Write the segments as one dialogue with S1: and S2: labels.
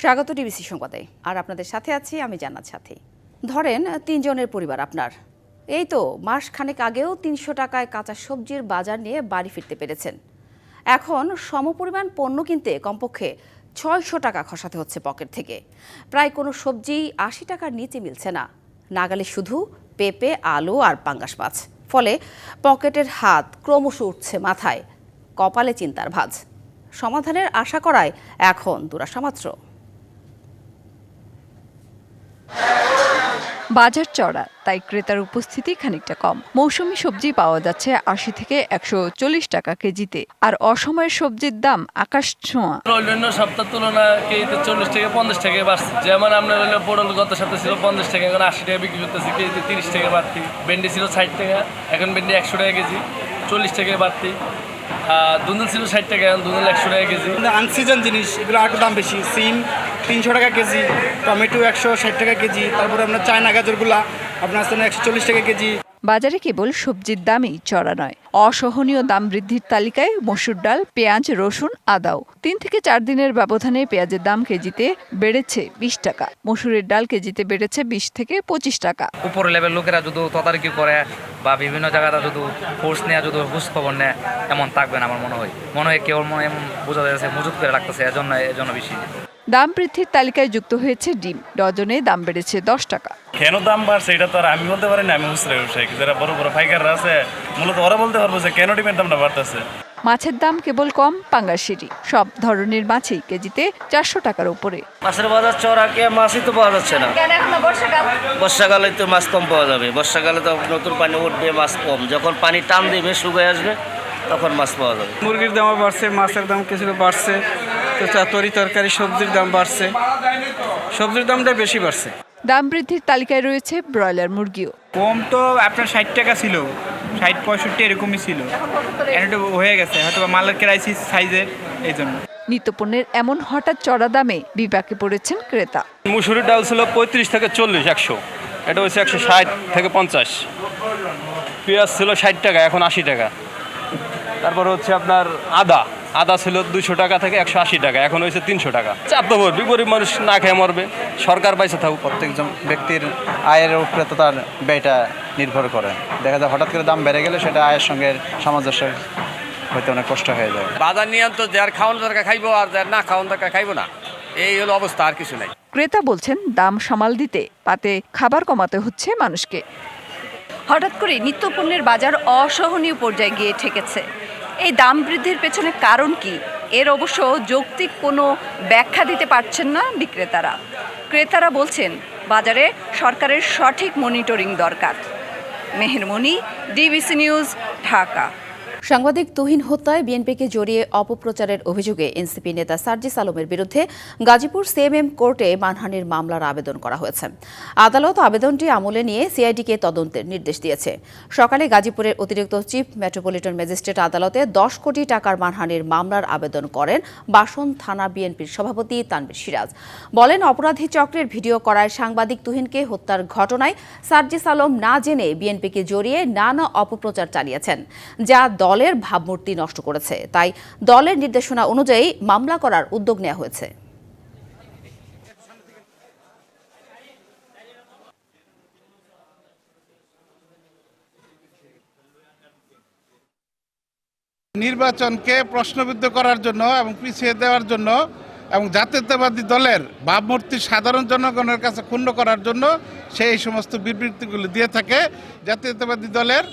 S1: স্বাগত ডিবিসি সংবাদে আর আপনাদের সাথে আছি আমি জান্নাত সাথী ধরেন তিনজনের পরিবার আপনার এই তো মাস খানেক আগেও তিনশো টাকায় কাঁচা সবজির বাজার নিয়ে বাড়ি ফিরতে পেরেছেন এখন সমপরিমাণ পণ্য কিনতে কমপক্ষে ছয়শো টাকা খসাতে হচ্ছে পকেট থেকে প্রায় কোনো সবজি আশি টাকার নিচে মিলছে না নাগালে শুধু পেঁপে আলু আর পাঙ্গাস মাছ ফলে পকেটের হাত ক্রমশ উঠছে মাথায় কপালে চিন্তার ভাজ সমাধানের আশা করায় এখন দুরাশা মাত্র বাজার চড়া তাই ক্রেতার উপস্থিতি খানিকটা কম মৌসুমি সবজি পাওয়া যাচ্ছে আশি থেকে একশো চল্লিশ টাকা কেজিতে আর অসময়ের সবজির দাম আকাশ ছোঁয়া
S2: অন্যান্য সপ্তাহ তুলনায় কেজিতে চল্লিশ থেকে পঞ্চাশ টাকা বাড়ছে যেমন আমরা হলো পটল গত সপ্তাহে ছিল পঞ্চাশ টাকা এখন আশি টাকা বিক্রি করতেছি কেজিতে তিরিশ টাকা বাড়তি ভেন্ডি ছিল ষাট টাকা এখন ভেন্ডি একশো টাকা কেজি চল্লিশ টাকা বাড়তি দুন্দুল ছিল ষাট টাকা এখন দুন্দুল একশো টাকা কেজি
S3: আনসিজন জিনিস এগুলো আরেকটু দাম বেশি সিম তিনশো টাকা কেজি টমেটো একশো ষাট টাকা কেজি তারপরে আপনার চায়না গাজরগুলা আপনার আসতে একশো চল্লিশ টাকা কেজি
S1: বাজারে কেবল সবজির দামই চড়া নয় অসহনীয় দাম বৃদ্ধির তালিকায় মসুর ডাল পেঁয়াজ রসুন আদাও তিন থেকে চার দিনের ব্যবধানে পেঁয়াজের দাম কেজিতে বেড়েছে বিশ টাকা মসুরের ডাল কেজিতে বেড়েছে বিশ থেকে পঁচিশ টাকা
S4: উপর লেভেল লোকেরা যদি তদারকি করে বা বিভিন্ন জায়গাটা যদি ফোর্স নেওয়া যদি খোঁজ খবর নেয় এমন থাকবে না আমার মনে হয় মনে হয় কেউ মনে এমন বোঝা যাচ্ছে মজুত করে রাখতেছে এজন্য এজন্য বেশি
S1: দাম বৃদ্ধির তালিকায় যুক্ত হয়েছে ডিম ডজনে দাম বেড়েছে দশ টাকা
S5: কেন দাম বাড়ছে এটা তো আর আমি বলতে পারিনি না আমি খুচরা ব্যবসায়ী যারা বড় বড় পাইকাররা আছে মূলত ওরা বলতে পারবো যে কেন ডিমের দামটা বাড়তেছে
S1: মাছের দাম কেবল কম পাঙ্গাশিরি সব ধরনের মাছই কেজিতে চারশো টাকার উপরে
S6: মাছের বাজার চড়া কে মাছই তো পাওয়া যাচ্ছে না বর্ষাকালে তো মাছ কম পাওয়া যাবে বর্ষাকালে তো নতুন পানি উঠবে মাছ কম যখন পানি টান দেবে শুকায় আসবে তখন মাছ পাওয়া যাবে
S7: মুরগির দামও বাড়ছে মাছের দাম কিছুটা বাড়ছে তো তরি তরকারি সবজির দাম বাড়ছে সবজির দামটা বেশি বাড়ছে
S1: দাম বৃদ্ধির তালিকায় রয়েছে ব্রয়লার মুরগিও
S8: কম তো আপনার ষাট টাকা ছিল ষাট পঁয়ষট্টি এরকমই ছিল হয়ে গেছে হয়তো মালের ক্রাইসিস সাইজের এই জন্য
S1: নিত্যপণ্যের এমন হঠাৎ চড়া দামে বিপাকে পড়েছেন ক্রেতা
S9: মুসুরি ডাল ছিল পঁয়ত্রিশ থেকে চল্লিশ একশো এটা হয়েছে একশো ষাট থেকে পঞ্চাশ পেঁয়াজ ছিল ষাট টাকা এখন আশি টাকা তারপর হচ্ছে আপনার আদা আদা ছিল দুশো টাকা থেকে একশো আশি টাকা এখন হয়েছে তিনশো টাকা চাপ তো পড়বে গরিব মানুষ না খেয়ে মরবে সরকার পাইছে থাকুক
S10: প্রত্যেকজন ব্যক্তির আয়ের উপরে তো তার ব্যয়টা নির্ভর করে দেখা যায় হঠাৎ করে দাম বেড়ে গেলে সেটা আয়ের সঙ্গে সামঞ্জস্য হইতে অনেক কষ্ট হয়ে যায়
S11: বাজার নিয়ে তো যার খাওয়ানো দরকার খাইবো আর যার না খাওয়ানো দরকার খাইবো না এই হলো অবস্থা আর কিছু নাই
S1: ক্রেতা বলছেন দাম সামাল দিতে পাতে খাবার কমাতে হচ্ছে মানুষকে হঠাৎ করে নিত্যপণ্যের বাজার অসহনীয় পর্যায়ে গিয়ে ঠেকেছে এই দাম বৃদ্ধির পেছনে কারণ কি এর অবশ্য যৌক্তিক কোনো ব্যাখ্যা দিতে পারছেন না বিক্রেতারা ক্রেতারা বলছেন বাজারে সরকারের সঠিক মনিটরিং দরকার মেহেরমণি ডিবিসি নিউজ ঢাকা সাংবাদিক তুহিন হত্যায় বিএনপিকে জড়িয়ে অপপ্রচারের অভিযোগে এনসিপি নেতা সার্জিস আলমের বিরুদ্ধে গাজীপুর সিএমএম কোর্টে মানহানির মামলার আবেদন করা হয়েছে আদালত আবেদনটি আমলে নিয়ে সিআইডিকে তদন্তের নির্দেশ দিয়েছে সকালে গাজীপুরের অতিরিক্ত চিফ মেট্রোপলিটন ম্যাজিস্ট্রেট আদালতে দশ কোটি টাকার মানহানির মামলার আবেদন করেন বাসন থানা বিএনপির সভাপতি তানবির সিরাজ বলেন অপরাধী চক্রের ভিডিও করায় সাংবাদিক তুহিনকে হত্যার ঘটনায় সার্জিস আলম না জেনে বিএনপিকে জড়িয়ে নানা অপপ্রচার চালিয়েছেন যা দলের ভাবমূর্তি নষ্ট করেছে তাই দলের নির্দেশনা অনুযায়ী মামলা করার উদ্যোগ নেওয়া হয়েছে
S12: নির্বাচনকে প্রশ্নবিদ্ধ করার জন্য এবং পিছিয়ে দেওয়ার জন্য এবং জাতীয়তাবাদী দলের ভাবমূর্তি সাধারণ জনগণের কাছে ক্ষুণ্ণ করার জন্য সেই সমস্ত বিবৃতিগুলো দিয়ে থাকে জাতীয়তাবাদী দলের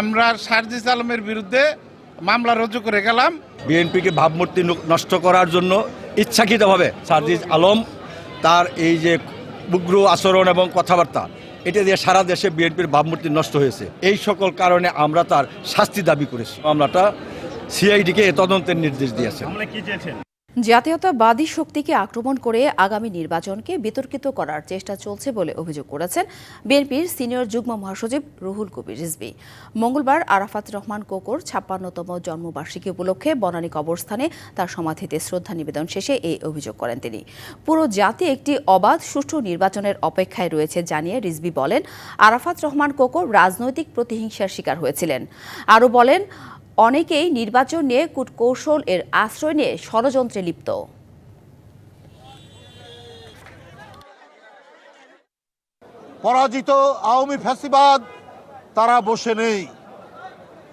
S12: আমরা সারজিস আলমের বিরুদ্ধে মামলা রুজু করে গেলাম
S13: বিএনপিকে ভাবমূর্তি নষ্ট করার জন্য ইচ্ছাকৃতভাবে সারজিস আলম তার এই যে উগ্র আচরণ এবং কথাবার্তা এটা দিয়ে সারা দেশে বিএনপির ভাবমূর্তি নষ্ট হয়েছে এই সকল কারণে আমরা তার শাস্তি দাবি করেছি মামলাটা সিআইডিকে তদন্তের নির্দেশ দিয়েছে
S1: জাতীয়তাবাদী শক্তিকে আক্রমণ করে আগামী নির্বাচনকে বিতর্কিত করার চেষ্টা চলছে বলে অভিযোগ করেছেন বিএনপির সিনিয়র যুগ্ম মহাসচিব রুহুল কবির রিজবি মঙ্গলবার আরাফাত রহমান কোকর ছাপ্পান্নতম জন্মবার্ষিকী উপলক্ষে বনানী কবরস্থানে তার সমাধিতে শ্রদ্ধা নিবেদন শেষে এই অভিযোগ করেন তিনি পুরো জাতি একটি অবাধ সুষ্ঠু নির্বাচনের অপেক্ষায় রয়েছে জানিয়ে রিজবি বলেন আরাফাত রহমান কোকর রাজনৈতিক প্রতিহিংসার শিকার হয়েছিলেন আরও বলেন অনেকেই নির্বাচন নিয়ে কূটকৌশল এর আশ্রয় নিয়ে ষড়যন্ত্রে লিপ্ত
S14: পরাজিত আওয়ামী ফ্যাসিবাদ তারা বসে নেই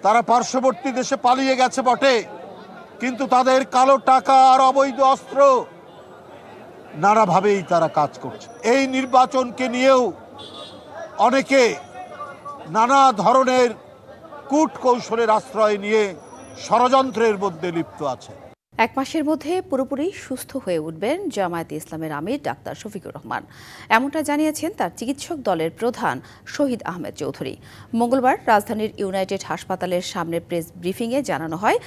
S14: তারা পার্শ্ববর্তী দেশে পালিয়ে গেছে বটে কিন্তু তাদের কালো টাকা আর অবৈধ অস্ত্র নানাভাবেই তারা কাজ করছে এই নির্বাচনকে নিয়েও অনেকে নানা ধরনের কূট কৌশলের আশ্রয় নিয়ে ষড়যন্ত্রের মধ্যে লিপ্ত আছে
S1: এক মাসের মধ্যে পুরোপুরি সুস্থ হয়ে উঠবেন জামায়াতে ইসলামের আমির ডাক্তার শফিকুর রহমান এমনটা জানিয়েছেন তার চিকিৎসক দলের প্রধান শহীদ আহমেদ চৌধুরী মঙ্গলবার রাজধানীর ইউনাইটেড হাসপাতালের সামনে প্রেস ব্রিফিংয়ে জানানো হয়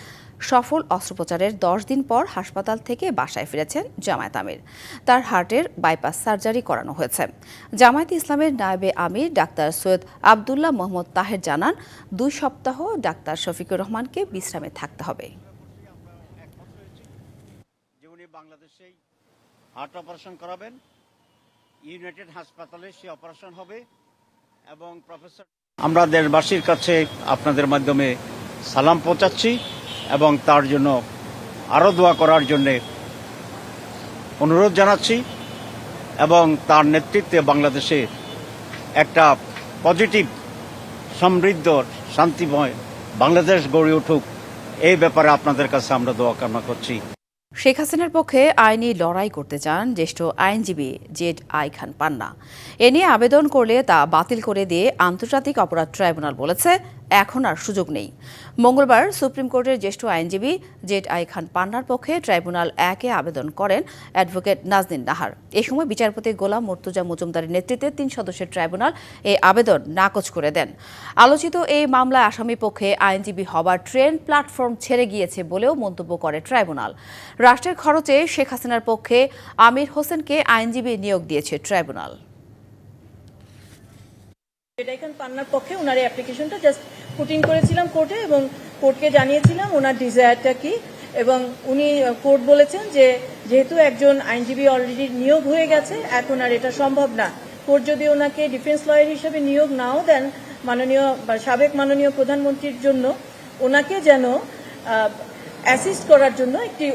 S1: সফল অস্ত্রোপচারের দশ দিন পর হাসপাতাল থেকে বাসায় ফিরেছেন জামায়াত আমির তার হার্টের বাইপাস সার্জারি করানো হয়েছে জামায়াত ইসলামের নায়েবে আমির ডাক্তার সৈয়দ আবদুল্লাহ মোহাম্মদ তাহের জানান দুই সপ্তাহ ডাক্তার শফিকুর রহমানকে বিশ্রামে থাকতে হবে বাংলাদেশেই হার্ট অপারেশন করাবেন
S15: ইউনাইটেড হাসপাতালে সে অপারেশন হবে এবং প্রফেসর আমরা দেশবাসীর কাছে আপনাদের মাধ্যমে সালাম পৌঁছাচ্ছি এবং তার জন্য আরও দোয়া করার জন্যে অনুরোধ জানাচ্ছি এবং তার নেতৃত্বে বাংলাদেশে একটা পজিটিভ সমৃদ্ধ শান্তিময় বাংলাদেশ গড়ে উঠুক এই ব্যাপারে আপনাদের কাছে আমরা দোয়া কামনা করছি
S1: শেখ হাসিনার পক্ষে আইনি লড়াই করতে চান জ্যেষ্ঠ আইনজীবী জেড আই খান পান্না এ নিয়ে আবেদন করলে তা বাতিল করে দিয়ে আন্তর্জাতিক অপরাধ ট্রাইব্যুনাল বলেছে এখন আর সুযোগ নেই মঙ্গলবার সুপ্রিম কোর্টের জ্যেষ্ঠ আইনজীবী জেট আই খান পান্নার পক্ষে ট্রাইব্যুনাল একে আবেদন করেন অ্যাডভোকেট নাজদিন নাহার এ সময় বিচারপতি গোলাম মর্তুজা মজুমদারের নেতৃত্বে তিন সদস্যের ট্রাইব্যুনাল এই আবেদন নাকচ করে দেন আলোচিত এই মামলায় আসামি পক্ষে আইনজীবী হবার ট্রেন প্ল্যাটফর্ম ছেড়ে গিয়েছে বলেও মন্তব্য করে ট্রাইব্যুনাল রাষ্ট্রের খরচে শেখ হাসিনার পক্ষে আমির হোসেনকে আইনজীবী নিয়োগ দিয়েছে ট্রাইব্যুনাল
S16: পান্নার পক্ষে অ্যাপ্লিকেশনটা জাস্ট পুটিং করেছিলাম কোর্টে এবং কোর্টকে জানিয়েছিলাম ওনার ডিজায়ারটা কি এবং উনি কোর্ট বলেছেন যে যেহেতু একজন আইনজীবী অলরেডি নিয়োগ হয়ে গেছে এখন আর এটা সম্ভব না কোর্ট যদি ওনাকে ডিফেন্স লয়ার হিসেবে নিয়োগ নাও দেন মাননীয় সাবেক মাননীয় প্রধানমন্ত্রীর জন্য ওনাকে যেন অ্যাসিস্ট করার জন্য একটি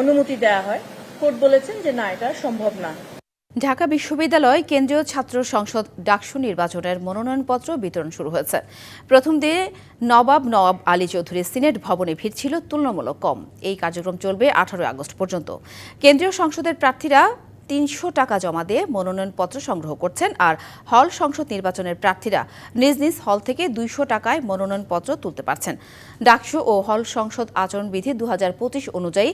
S16: অনুমতি দেয়া হয় কোর্ট বলেছেন যে না এটা সম্ভব না
S1: ঢাকা বিশ্ববিদ্যালয় কেন্দ্রীয় ছাত্র সংসদ ডাকসু নির্বাচনের মনোনয়নপত্র বিতরণ শুরু হয়েছে প্রথম দিনে নবাব নওয়াব আলী চৌধুরী সিনেট ভবনে ভিড় ছিল তুলনামূলক কম এই কার্যক্রম চলবে আঠারোই আগস্ট পর্যন্ত কেন্দ্রীয় সংসদের প্রার্থীরা তিনশো টাকা জমা দিয়ে মনোনয়নপত্র সংগ্রহ করছেন আর হল সংসদ নির্বাচনের প্রার্থীরা নিজ নিজ হল থেকে দুইশো টাকায় মনোনয়নপত্র তুলতে পারছেন ডাকসু ও হল সংসদ আচরণবিধি দু হাজার পঁচিশ অনুযায়ী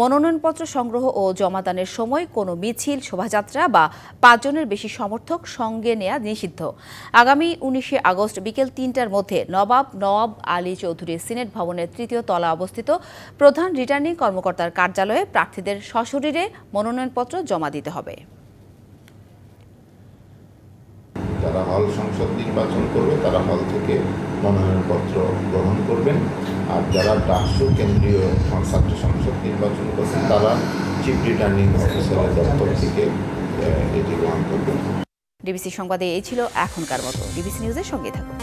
S1: মনোনয়নপত্র সংগ্রহ ও জমাদানের সময় কোনো মিছিল শোভাযাত্রা বা পাঁচজনের বেশি সমর্থক সঙ্গে নেয়া নিষিদ্ধ আগামী উনিশে আগস্ট বিকেল তিনটার মধ্যে নবাব নওয়াব আলী চৌধুরী সিনেট ভবনের তৃতীয় তলা অবস্থিত প্রধান রিটার্নিং কর্মকর্তার কার্যালয়ে প্রার্থীদের সশরীরে মনোনয়নপত্র জমা দিতে হবে
S17: তারা হল সংসদ নির্বাচন করবে তারা হল থেকে মনোনয়নপত্র গ্রহণ করবেন আর যারা ডাকসু কেন্দ্রীয় সংসদ সংসদ নির্বাচন করবেন তারা চিফ রিটার্নিং অফিসারের দপ্তর থেকে এটি গ্রহণ করবেন
S1: ডিবিসি সংবাদে এই ছিল এখনকার মতো ডিবিসি নিউজের সঙ্গে থাকুন